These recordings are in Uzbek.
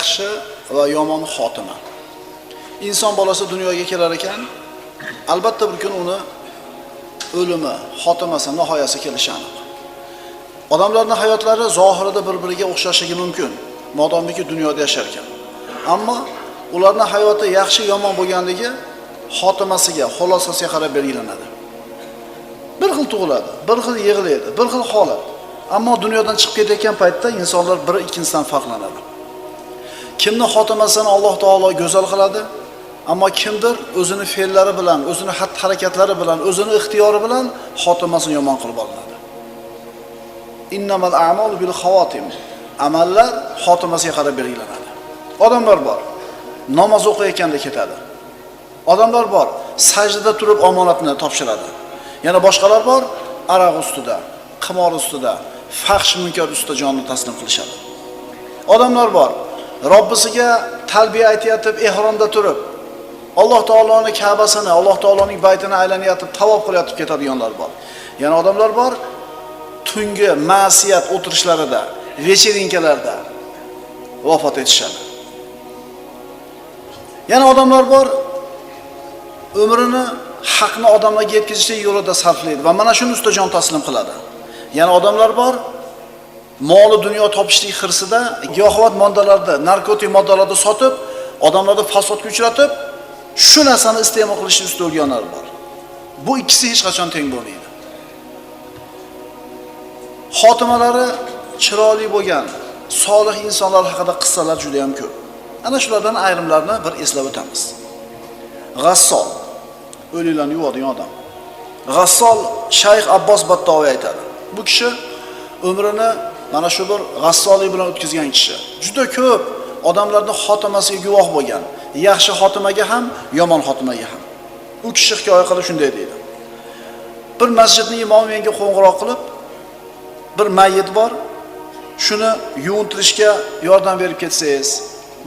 yaxshi va yomon xotima. Inson bolasi dunyoga kelar ekan albatta bir kun uni o'limi xotimasi nihoyasi kelishi aniq. Odamlarning hayotlari zohirida bir biriga o'xshashligi mumkin modomiki dunyoda yashar ekan. Ammo ularning hayoti yaxshi yomon bo'lganligi xotimasiga xulosasiga qarab belgilanadi. Bir xil tug'iladi bir xil yig'laydi bir xil holat. Ammo dunyodan chiqib ketayotgan paytda insonlar biri ikkinchisidan farqlanadi. Kimni xotimasini alloh taolo go'zal qiladi ammo kimdir o'zini fe'llari bilan o'zini xatti harakatlari bilan o'zini ixtiyori bilan xotimasini yomon qilib olinadi. Innamal a'malu bil xavotim. Amallar xotimasiga qarab belgilanadi. Odamlar bor namoz o'qiyotganda ketadi. Odamlar bor sajdada turib omonatni topshiradi. Yana boshqalar bor aroq ustida qimor ustida faxsh munkar ustida jonni taslim qilishadi. Odamlar bor robbisiga talbiya aytayotib ehromda turib. Alloh taoloni kabasini alloh taoloning baytini aylanayotib, tavob qilayotib ketadiganlar bor. Yana odamlar bor tungi ma'siyat o'tirishlarida vecherinkalarda vafot etishadi. Yana odamlar bor umrini haqni odamlarga yetkazishlik yo'lida sarflaydi va mana shuni ustida jon taslim qiladi. Yana odamlar bor moli dunyo topishlik hirsida giyohvand moddalarni narkotik moddalarni sotib odamlarni fasodga uchratib shu narsani iste'mol qilishni ustida o'lganlar bor. Bu ikkisi hech qachon teng bo'lmaydi. Xotimalari chiroyli bo'lgan solih insonlar haqida qissalar juda ham ko'p. Ana shulardan ayrimlarini bir eslab o'tamiz. G'assol o'liklarni yuvadigan odam. G'assol shayx abbos battoviy aytadi. Bu kishi umrini mana shu bir g'assolik bilan o'tkazgan kishi. Juda ko'p odamlarni xotimasiga guvoh bo'lgan yaxshi xotimaga ham yomon xotimaga ham. U kishi hikoya qilib shunday deydi. Bir masjidni imomi menga qo'ng'iroq qilib bir mayyit bor shuni yuvintirishga yordam berib ketsangiz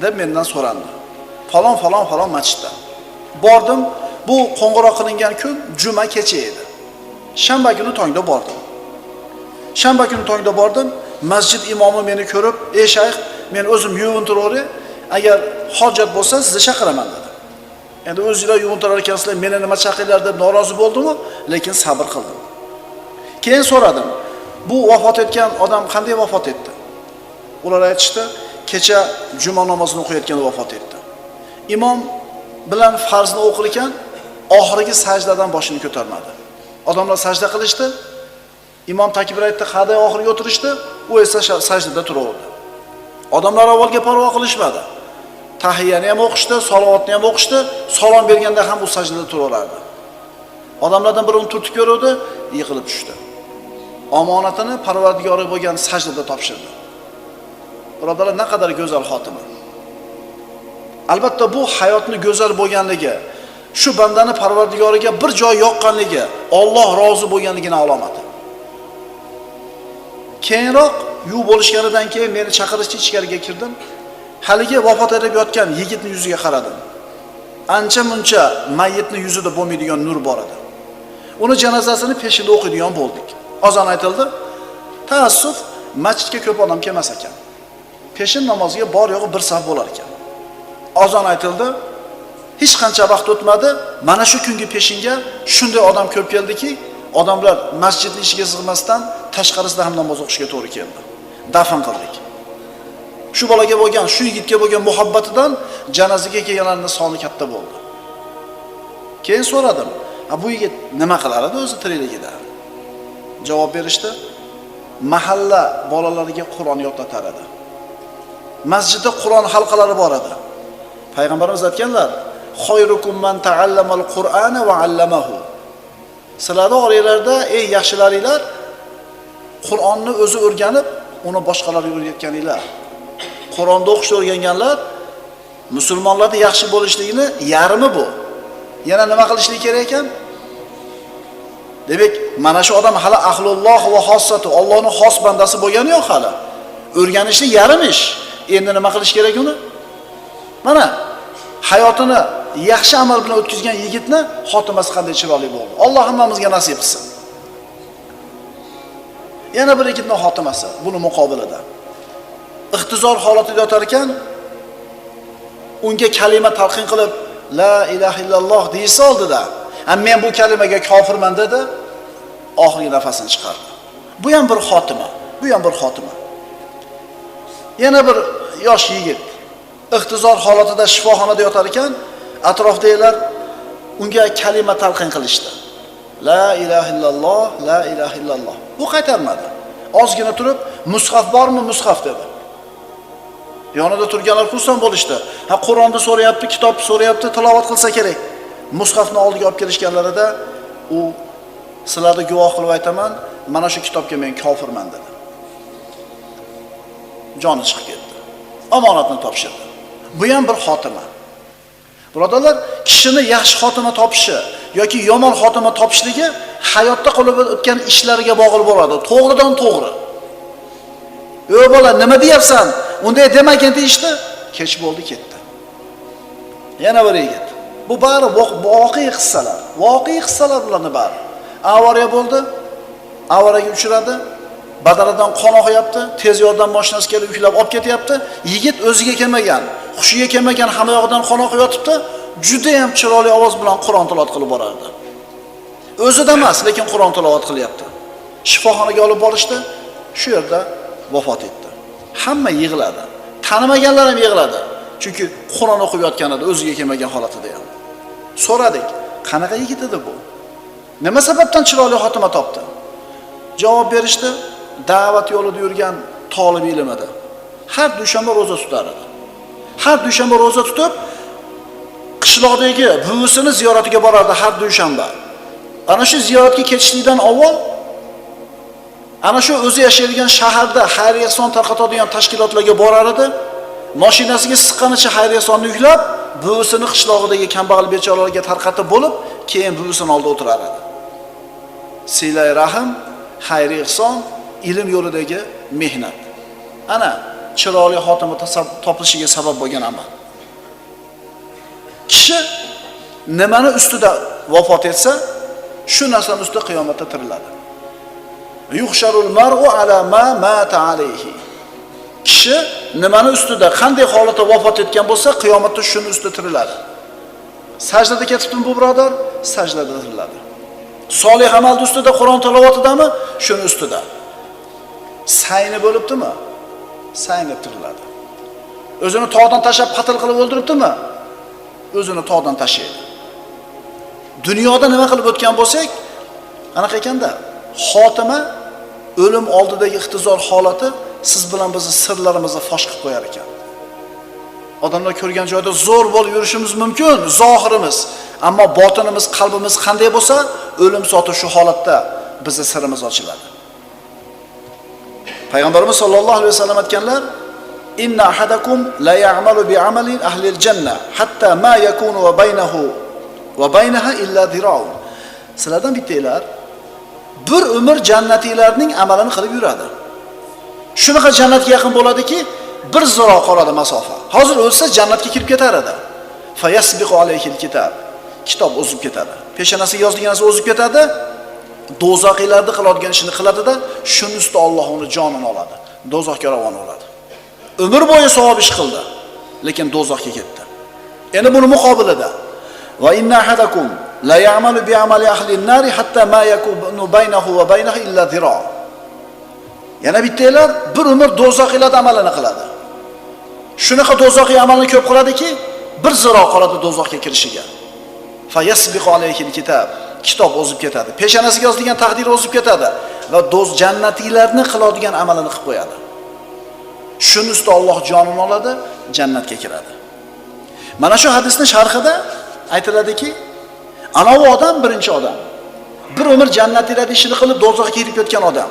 deb mendan so'randi. Falon falon falon masjidda. Bordim bu qo'ng'iroq qilingan kun juma kecha edi. Shanba kuni tongda bordim. Shanba kuni tongda bordim masjid imomi meni ko'rib ey shayx men o'zim yuvintiravering agar hojat bo'lsa sizni chaqiraman dedi. Endi o'zinglar yuvintirar ekansizlar meni nima chaqinglar deb norozi bo'ldimu lekin sabr qildim. Keyin so'radim bu vafot etgan odam qanday vafot etdi? Ular aytishdi kecha juma namozini o'qiyotganda vafot etdi. İmom bilan farzni o'qir ekan oxirgi sajdadan boshini ko'tarmadi. Odamlar sajda qilishdi imom takbir aytdi qaday oxiriga o'tirishdi. U esa sajdada turaverdi. Odamlar avvalga parvo qilishmadi. Tahiyani ham o'qishdi salovatni ham o'qishdi. Salom berganda ham u sajdada turaverardi odamlardan biri uni turtib ko'ruvdi yiqilib tushdi. Omonatini parvardigori bo'lgan sajdada topshirdi. Birodarlar naqadar go'zal xotima albatta bu hayotni go'zal bo'lganligi shu bandani parvardigoriga bir joy yoqqanligi Alloh rozi bo'lganligini alomati keyinroq yuvib bo'lishganidan keyin meni chaqirishdi ichkariga kirdim. Haligi vafot etib yotgan yigitni yuziga qaradim. Ancha muncha mayyitni yuzida bo'lmaydigan nur bor edi. Uni janozasini peshinda o'qiydigan bo'ldik. Ozon aytildi taassuf masjidga ko'p odam kelmas ekan. Peshin namoziga bor yo'g'i bir saf bo'lar ekan. Ozon aytildi hech qancha vaqt o'tmadi. Mana shu kungi peshinga shunday odam ko'p keldiki odamlar masjidni ichiga sig'masdan tashqarisida ham namoz o'qishga to'g'ri keldi. Dafn qildik. Shu bolaga bo'lgan shu yigitga bo'lgan muhabbatidan janozaga kelganlarni soni katta bo'ldi. Keyin so'radim a bu yigit nima qilar edi o'zi tirikligida? Javob berishdi mahalla bolalariga qur'on yodlatar edi. Masjidda qur'on halqalari bor edi. Payg'ambarimiz aytganlar man taallamal qur'ana va allamahu. Sizlarni oranglarda ey yaxshilaringlar qur'onni o'zi o'rganib uni boshqalarga o'rgatganinglar. Qur'onni o'qishni o'rganganlar musulmonlarni yaxshi bo'lishligini yarmi bu? Yana nima qilishlik kerak ekan? Demak mana shu odam hali ahlulloh va xossatu Allohning xos bandasi bo'lgani yo'q hali. O'rganishni yarim ish endi nima qilish kerak uni? Mana hayotini yaxshi amal bilan o'tkazgan yigitni xotimasi qanday chiroyli bo'ldi? Alloh hammamizga nasib qilsin. Yana bir yigitni xotimasi buni muqobilida. Ixtizor holatida yotar ekan unga kalima talqin qilib la ilaha illalloh deysa oldida a men bu kalimaga kofirman dedi oxirgi nafasini chiqardi. Bu ham bir xotima bu ham bir xotima. Yana bir yosh yigit ixtizor holatida shifoxonada yotar ekan atrofdagilar unga kalima talqin qilishdi. La ilaha illalloh la ilaha illalloh. Bu qaytarmadi. Ozgina turib mushaf bormi mushaf dedi. Yonida turganlar xursand bo'lishdi. Ha qur'onni so'rayapti kitobni so'rayapti tilovat qilsa kerak. Mushafni oldiga olib kelishganlarida u sizlarni guvoh qilib aytaman mana shu kitobga men kofirman dedi. Joni chiqib ketdi. Omonatni topshirdi. Bu ham bir xotima. Birodarlar kishini yaxshi xotima topishi yoki yomon xotima topishligi hayotda qilib o'tgan ishlariga bog'liq bo'ladi. To'g'ridan to'g'ri. Yo bola nima deyapsan? Unday demagin deyishdi kech bo'ldi ketdi. Yana bir yigit. Bu bari vo- voqea qissalar voqea qissalar bularni bari. Avariya bo'ldi avariyaga uchradi badanidan qon oqyapti tez yordam mashinasi kelib yuklab olib ketyapti. Yigit o'ziga kelmagan hushiga kelmagan hamma yog'idan qon oqib yotibdi. Judayam chiroyli ovoz bilan qur'on tilovat qilib borardi. O'zida emas lekin qur'on tilovat qilyapti. Shifoxonaga olib borishdi shu yerda vafot etdi. Hamma yig'ladi. Tanimaganlar ham yig'ladi. Chunki qur'on o'qib yotgan edi o'ziga kelmagan holatida ham. So'radik qanaqa yigit edi bu? Nima sababdan chiroyli xotima topdi? Javob berishdi da'vat yo'lida yurgan tolib ilm edi har dushanba ro'za tutar edi. Har dushanba ro'za tutib qishloqdagi buvisini ziyoratiga borardi har dushanba. Ana shu ziyoratga ketishlikdan avval ana shu o'zi yashaydigan shaharda xayr ehson tarqatadigan tashkilotlarga borar edi. Mashinasiga siqqanicha xayr ehsonni yuklab buvisini qishlog'idagi kambag'al bechoralarga tarqatib bo'lib keyin buvisini oldida o'tirar edi. Siylay rahm xayri ehson ilm yo'lidagi mehnat. Ana chiroyli xotima topilishiga sabab bo'lgan amal. Kishi nimani ustida vafot etsa shu narsani ustida qiyomatda tiriladi. Yuhsharul mar'u ala ma mata alayhi. Kishi nimani ustida qanday holatda vafot etgan bo'lsa qiyomatda shuni ustida tiriladi. Sajdada ketibdimi bu birodar? Sajdada tiriladi. Solih amalni ustida qur'on tilovatidami? Shuni ustida. Sayni bo'libdimi? Saynib tiriladi. O'zini tog'dan tashlab qatl qilib o'ldiribdimi? O'zini tog'dan tashlaydi. Dunyoda nima qilib o'tgan bo'lsak anaqa ekanda xotima o'lim oldidagi ixtizor holati siz bilan bizni sirlarimizni fosh qilib qo'yar ekan. Odamlar ko'rgan joyda zo'r bo'lib yurishimiz mumkin zohirimiz. Ammo botinimiz qalbimiz qanday bo'lsa o'lim soti shu holatda bizni sirimiz ochiladi. Payg'ambarimiz sollallohu alayhi vasallam aytganlar inna ahadakum la ya'malu bi amalin ahlil janna hatta ma yakunu va baynahu va baynaha illa dira'un sizlardan bittanglar bir umr jannatiylarning amalini qilib yuradi. Shunaqa jannatga yaqin bo'ladiki bir ziro qoladi masofa. Hozir o'lsa jannatga kirib ketar edi. Fayasbiqu alayhil kitab kitob o'zib ketadi. Peshanasiga yozilgan narsa o'zib ketadi. Do'zaxiylarni qiladigan ishini qiladida shuni ustida Alloh uni jonini oladi. Do'zaxga ravona bo'ladi. Umr bo'yi savob ish qildi lekin do'zaxga ketdi. Endi buni muqobilida va inna ahadakum la ya'malu bi amali ahli an-nari hatta ma yakunu baynahu va baynahu illa zira. Yana bittanglar bir umr do'zaxiylar amalini qiladi. Shunaqa do'zaxiy amalni ko'p qiladiki bir ziro qoladi do'zaxga kirishiga. Kitob kitob o'zib ketadi peshonasiga yozilgan taqdir o'zib ketadi va do'z jannatiylarni qiladigan amalini qilib qo'yadi. Shuni ustida Alloh jonini oladi jannatga kiradi. Mana shu hadisning sharhida aytiladiki ana u odam birinchi odam. Bir umr jannatiylarni ishini qilib do'zaxga kirib ketgan odam.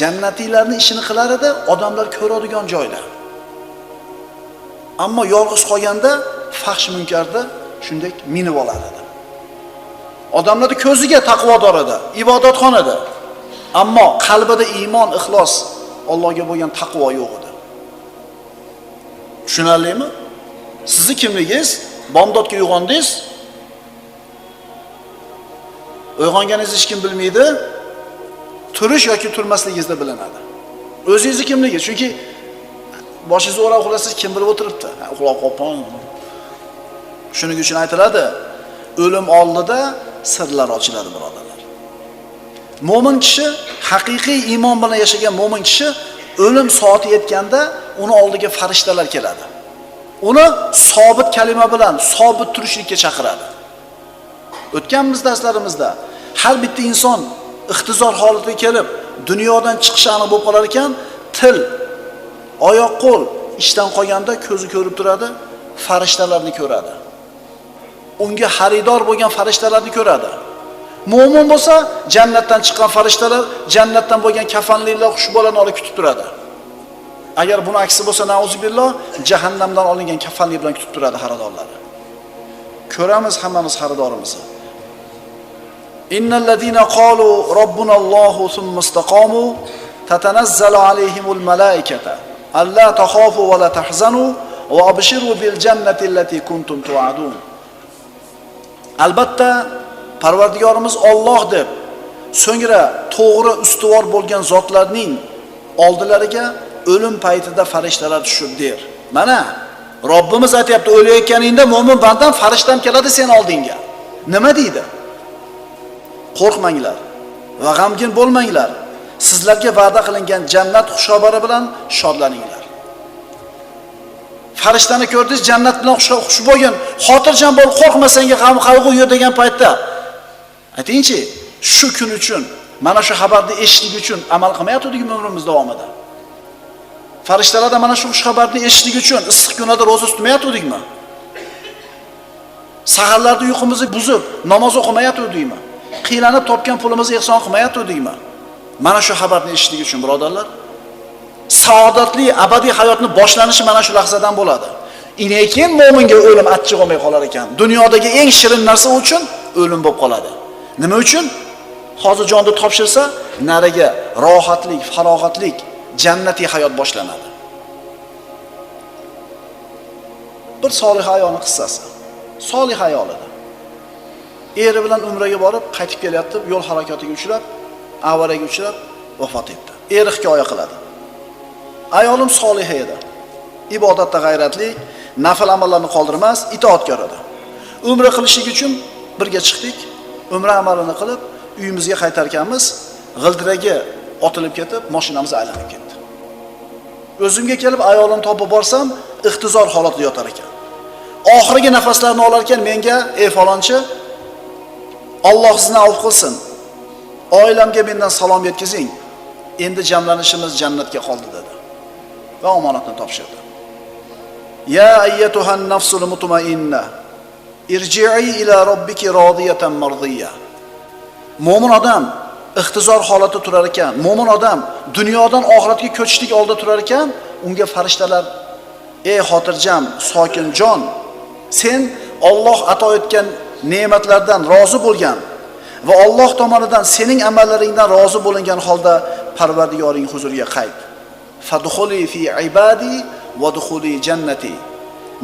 Jannatiylarni ishini qilar edi odamlar ko'radigan joyda ammo yolg'iz qolganda fahsh munkarda shunday minib oladi edi odamlarni ko'ziga taqvodor edi ibodatxon edi ammo qalbida iymon ixlos Allohga bo'lgan taqvo yo'q edi. Tushunarlimi? Sizni kimligingiz? Bomdodga uyg'ondingiz? Uyg'onganingizni hech kim bilmaydi. Turish yoki turmasligingizni bilinadi. O'zingizni kimligingiz? Chunki boshingizni o'rab uxlasangiz kim bilib o'tiribdi? Uxlab qolibman shuning uchun aytiladi o'lim oldida sirlar ochiladi birodar. Mo'min kishi haqiqiy iymon bilan yashagan mo'min kishi o'lim soati yetganda uni oldiga farishtalar keladi. Uni sobit kalima bilan sobit turishlikka chaqiradi. O'tganmiz darslarimizda har bitta inson ixtizor holatiga kelib dunyodan chiqishi aniq bo'lib qolar ekan til oyoq qo'l ishdan qolganda ko'zi ko'rib turadi farishtalarni ko'radi. Unga xaridor bo'lgan farishtalarni ko'radi. Mu'min bo'lsa jannatdan chiqqan farishtalar jannatdan bo'lgan kafanliklar xushbolani olib kutib turadi. Agar buni aksi bo'lsa nauzubilloh jahannamdan olingan kafanlik bilan kutib turadi xaridorlari. Ko'ramiz hammamiz xaridorimizni. Innallazina qalu robbunallohu thumma istaqamu tatanazzalu alayhimul malaikata alla takhafu va la tahzanu va abshiru bil jannati allati kuntum tu'adun. Albatta parvardigorimiz Alloh deb so'ngra to'g'ri ustuvor bo'lgan zotlarning oldilariga o'lim paytida farishtalar tushib der. Mana robbimiz aytyapti o'layotganingda mo'min bandam farishtam keladi sen oldingga. Nima deydi? Qo'rqmanglar va g'amgin bo'lmanglar. Sizlarga va'da qilingan jannat xushobari bilan shodlaninglar. Farishtani ko'rdingiz jannat bilan xush xush bo'lgin. Xotirjam bo'l qo'rqma senga g'am qayg'u yo'q degan paytda aytingchi shu kun uchun mana shu xabarni eshitish uchun amal qilmayotgandikmi umrimiz davomida. Farishtalarda mana shu xushxabarni xabarni uchun issiq kunlarda ro'za tutmayotgandikmi? Saharlarda uyqumizni buzib namoz o'qimayotgandikmi? Qiylanib topgan pulimizni ehson qilmayotgandikmi? Mana shu xabarni eshitish uchun birodarlar. Saodatli abadiy hayotni boshlanishi mana shu lahzadan bo'ladi. Lekin mo'minga o'lim achchiq bo'lmay qolar ekan. Dunyodagi eng shirin narsa uchun o'lim bo'lib qoladi. Nima uchun? Hozir jonni topshirsa nariga rohatlik farog'atlik jannatiy hayot boshlanadi. Bir solih ayolni qissasi. Solih ayol edi. Eri bilan umraga borib qaytib kelyapti yo'l harakatiga uchrab avariyaga uchrab vafot etdi. Eri hikoya qiladi. Ayolim soliha edi. Ibodatda g'ayratli nafl amallarni qoldirmas itoatkor edi. Umra qilishlik uchun birga chiqdik. Umra amalini qilib uyimizga qaytarkanmiz g'ildiragi otilib ketib mashinamiz aylanib ketdi. O'zimga kelib ayolimni topib borsam ixtizor holatda yotar ekan. Oxirgi nafaslarini olar ekan menga ey falonchi Alloh sizni avf qilsin. Oilamga mendan salom yetkazing. Endi jamlanishimiz jannatga qoldi dedi va omonatni topshirdi. Ya ayyatuhan nafsul mutmainna irji'i ila robbiki rodiyatan mardiya mo'min odam ixtizor holatda turar ekan mo'min odam dunyodan oxiratga ko'chishlik oldida turar ekan unga farishtalar ey xotirjam sokin jon sen Alloh ato etgan ne'matlardan rozi bo'lgan va Alloh tomonidan sening amallaringdan rozi bo'lingan holda Parvardigoring huzuriga qayt. Fadkhuli fi ibadi va dukhuli jannati.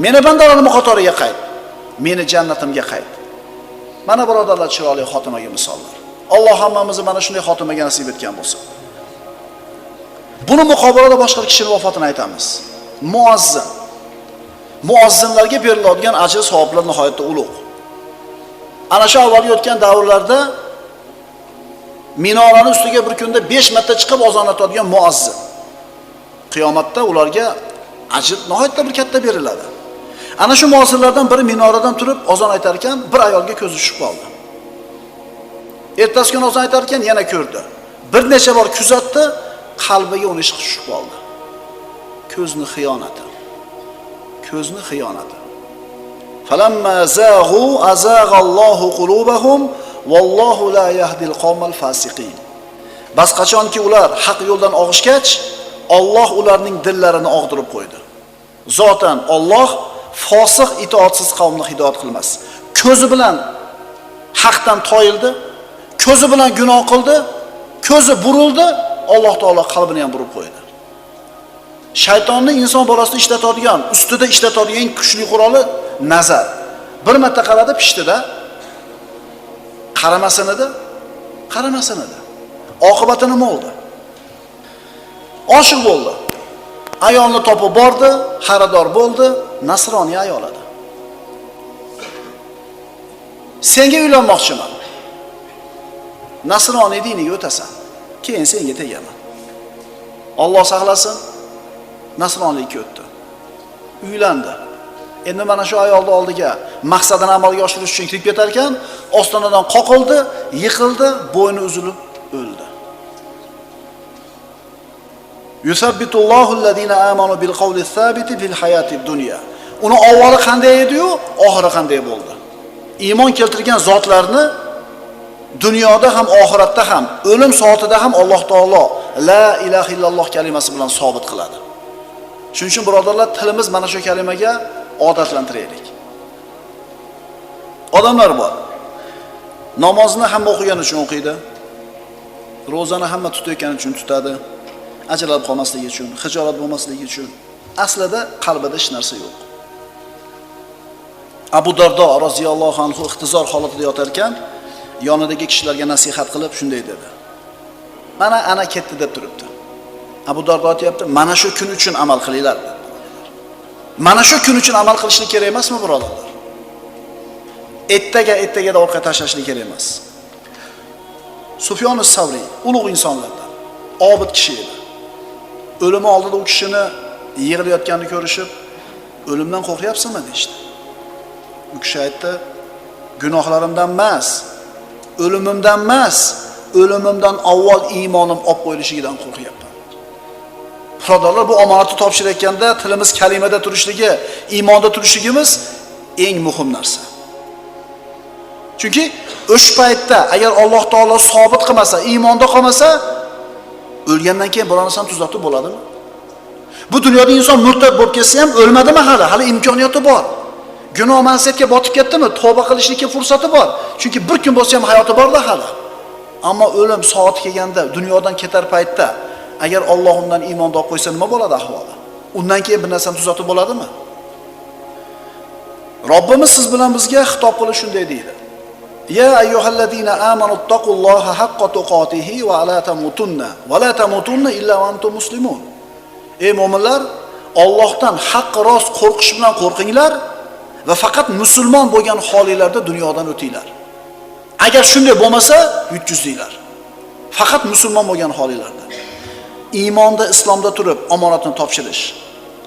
Meni bandalarim qatoriga qayt. Meni jannatimga qayt. Mana birodarlar chiroyli xotimaga misollar. Alloh hammamizni mana shunday xotimaga nasib etgan bo'lsin. Buni muqobilida boshqa bir kishining vafotini aytamiz. Muazzin. Muazzinlarga beriladigan ajr savoblar nihoyatda ulug'. ana shu avvalgi o'tgan davrlarda minorani ustiga bir kunda 5 marta chiqib ozon aytadigan muazzin qiyomatda ularga ajr nihoyatda bir katta beriladi ana shu muazzinlardan biri minoradan turib ozon aytar ekan bir ayolga ko'zi tushib qoldi ertasi kuni ozon aytar ekan yana ko'rdi bir necha bor kuzatdi qalbiga uni ishqi tushib qoldi ko'zni xiyonati ko'zni xiyonati فلما زاغوا أزاغ الله قلوبهم والله لا يهدي القوم الفاسقين bas qachonki ular haq yo'ldan og'ishgach Alloh ularning dillarini og'dirib qo'ydi zotan Alloh fosiq itoatsiz qavmni hidoyat qilmas. Ko'zi bilan haqdan toyildi ko'zi bilan gunoh qildi ko'zi burildi Alloh taolo qalbini ham burib qo'ydi. Shaytonni inson bolasini ishlatadigan ustida ishlatadigan eng kuchli quroli nazar. Bir marta qaradi pishdida. Qaramasin edi qaramasin edi oqibati nima bo'ldi? Oshiq bo'ldi. Ayolni topib bordi, xaridor bo'ldi, nasroniy ayol edi. Senga uylanmoqchiman. Nasroniy diniga o'tasan. Keyin senga tegaman. Alloh saqlasin. Nasroniylikka o'tdi. Uylandi. Endi mana shu ayolni oldiga maqsadini amalga oshirish uchun kirib ketar ekan, ostonadan qoqildi, yiqildi, bo'yni uzilib o'ldi. Yusabbitullohu allazina amanu bil qawli fil hayatid dunya. Uni avvali qanday edi-yu, oxiri qanday bo'ldi? Iymon keltirgan zotlarni dunyoda ham oxiratda ham o'lim soatida ham Alloh taolo la ilaha illalloh kalimasi bilan sobit qiladi. Shuning uchun birodarlar tilimiz mana shu kalimaga odatlantiraylik. Odamlar bor. Namozni hamma o'qigani uchun o'qiydi. Ro'zani hamma tutayotgani uchun tutadi. Ajralib qolmasligi uchun, hijolat bo'lmasligi uchun. Aslida qalbida hech narsa yo'q. Abu Dardo roziyallohu anhu ixtizor holatida yotar ekan, yonidagi kishilarga nasihat qilib shunday dedi. Mana ana ketdi deb turibdi. Abu Dardo aytyapti mana shu kun uchun amal qilinglar. Mana shu kun uchun amal qilishlik kerak emasmi, birodarlar? Ertaga ertagada orqa tashlashlik kerak emas. Sufyon as-Savri ulug' insonlardan, obid kishi edi. O'limi oldida u kishini yig'layotganini ko'rishib, o'limdan qo'rqyapsizmi deydi. U kishi aytdi, gunohlarimdan emas, o'limimdan emas, o'limimdan avval iymonim olib qo'yilishidan qo'rqyapman. Birodarlar, bu omonatni topshirayotganda tilimiz kalimada turishligi, iymonda turishligimiz eng muhim narsa. Chunki o'sha paytda agar Alloh taolo sobit qilmasa, iymonda qolmasa, o'lgandan keyin biror narsani tuzatib bo'ladimi? Bu dunyoda inson murtad bo'lib ketsa ham o'lmadimi hali? Hali imkoniyati bor. Gunoh ma'siyatga botib ketdimi? Tavba qilishlikka fursati bor. Chunki bir kun bo'lsa ham hayoti borda hali. Ammo o'lim soati kelganda, dunyodan ketar paytda agar Alloh undan iymonda olib qo'ysa nima bo'ladi ahvoli? Undan keyin bir narsani tuzatib bo'ladimi? Robbimiz siz bilan bizga xitob qilib shunday deydi. Ya ayyuhallazina amanu taqulloha haqqa tuqatihi va la tamutunna va la tamutunna illa va antum muslimun. Ey mu'minlar, Allohdan haq rost qo'rqish bilan qo'rqinglar va faqat musulmon bo'lgan holinglarda dunyodan o'tinglar. Agar shunday bo'lmasa, yutjizinglar. Faqat musulmon bo'lgan holinglarda. Iymonda, islomda turib omonatni topshirish.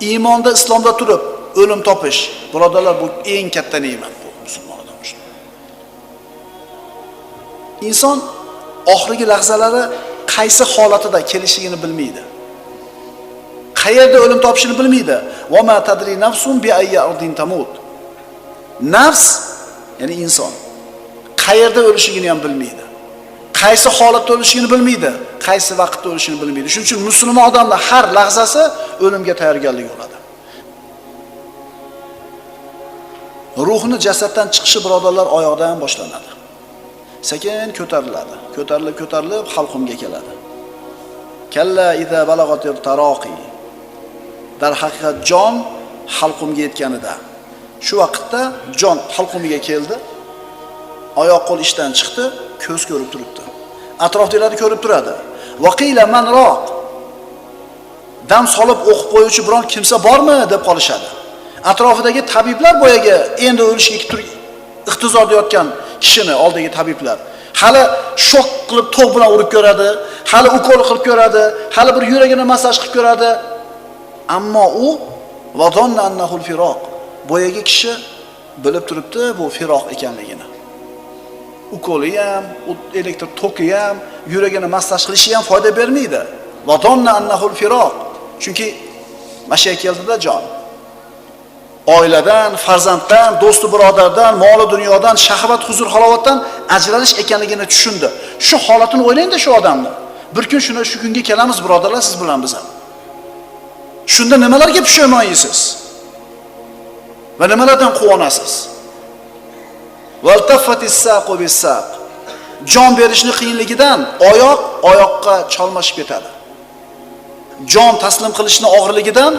Iymonda, islomda turib o'lim topish. Birodarlar, bu eng katta ne'mat Inson oxirgi lahzalari qaysi holatida kelishligini bilmaydi. Qayerda o'lim topishini bilmaydi. vama tadri nafsun bi ayyi ardin tamut. Nafs, ya'ni inson qayerda o'lishligini ham bilmaydi. Qaysi holatda o'lishligini bilmaydi, qaysi vaqtda o'lishini bilmaydi. Shuning uchun musulmon odamlar har lahzasi o'limga tayyorgarlik bo'ladi. Ruhni jasaddan chiqishi birodarlar oyoqdan boshlanadi. Sekin ko'tariladi. Ko'tarilib, ko'tarilib halqumga keladi. Kalla iza balagatir taroqi Dar haqiqat jon halqumga yetganida shu vaqtda jon halqumiga keldi. Oyoq qo'l ishdan chiqdi, ko'z ko'rib turibdi. Atrofdagilarni ko'rib turadi. Vaqila man roq. Dam solib o'qib qo'yuvchi biron kimsa bormi deb qolishadi. Atrofidagi tabiblar boyaga endi o'lishga iqtizorda yotgan kishini oldagi tabiblar hali shok qilib tok bilan urib ko'radi, hali ukol qilib ko'radi, hali bir yuragini massaj qilib ko'radi. Ammo u annahul firoq. Boyagi kishi bilib turibdi bu firoq ekanligini. Ukoli ham, elektr toki ham, yuragini massaj qilishi ham foyda bermaydi. Vadonna annahul firoq. Chunki mashiya keldida jon. Oiladan, farzanddan, do'sti birodardan, moli dunyodan, shahvat, huzur, halovatdan ajralish ekanligini tushundi. Shu holatini o'ylangda shu odamni. Bir kun shuna shu kunga kelamiz birodarlar siz bilan biz ham. Shunda nimalarga pushaymon yeysiz? Va nimalardan quvonasiz? Valtafatis saqu saq. Jon berishni qiyinligidan oyoq oyoqqa chalmashib ketadi. Jon taslim qilishni og'irligidan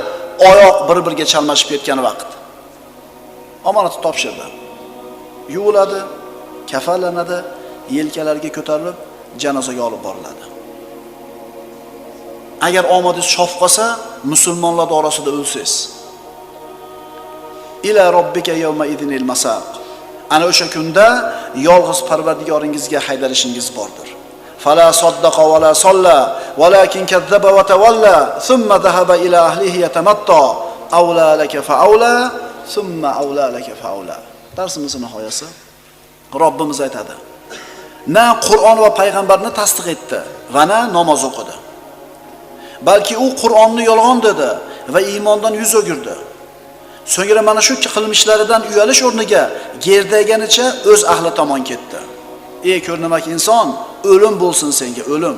oyoq bir-biriga chalmashib ketgan vaqt. Omonatni topshirdi. Yuviladi, kafanlanadi, yelkalariga ko'tarilib janozaga olib boriladi. agar omadingiz shof qolsa musulmonlar orasida o'lsangiz ila robbika yawma idinil masaq ana o'sha kunda yolg'iz parvardigoringizga haydalishingiz bordir fala soddaqa vala solla valakin kazzaba va tawalla thumma zahaba ila ahlihi yatamatta avla laka fa avla summa awla laka faula darsimiz nihoyasi Robbimiz aytadi. Na Qur'on va payg'ambarni tasdiq etdi va na namoz o'qidi. Balki u Qur'onni yolg'on dedi va iymondan yuz o'girdi. So'ngra mana shu qilmishlaridan uyalish o'rniga gerdayganicha o'z ahli tomon ketdi. Ey ko'rnamak inson o'lim bo'lsin senga o'lim.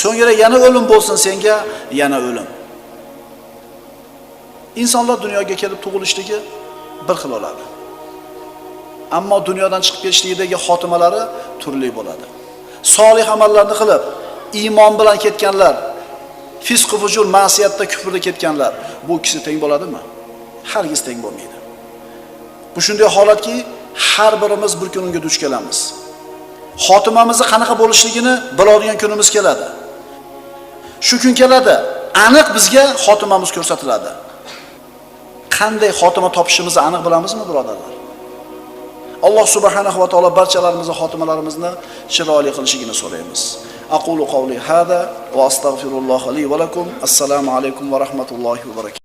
So'ngra yana o'lim bo'lsin senga yana o'lim. Insonlar dunyoga kelib tug'ilishligi bir xil bo'ladi ammo dunyodan chiqib ketishligidagi xotimalari turli bo'ladi. Solih amallarni qilib iymon bilan ketganlar fisq fujur ma'siyatda kufrda ketganlar bu kishi teng bo'ladimi? Hargiz teng bo'lmaydi. Bu shunday holatki har birimiz bir kun unga duch kelamiz. Xotimamizni qanaqa bo'lishligini biladigan kunimiz keladi. Shu kun keladi aniq bizga xotimamiz ko'rsatiladi. Qanday xotima topishimizni aniq bilamizmi birodarlar? Alloh subhanahu va taolo barchalarimizni xotimalarimizni chiroyli qilishligini so'raymiz. Aqulu qawli hada va astag'firulloh li va lakum. Assalomu alaykum va rahmatullohi va barakatuh.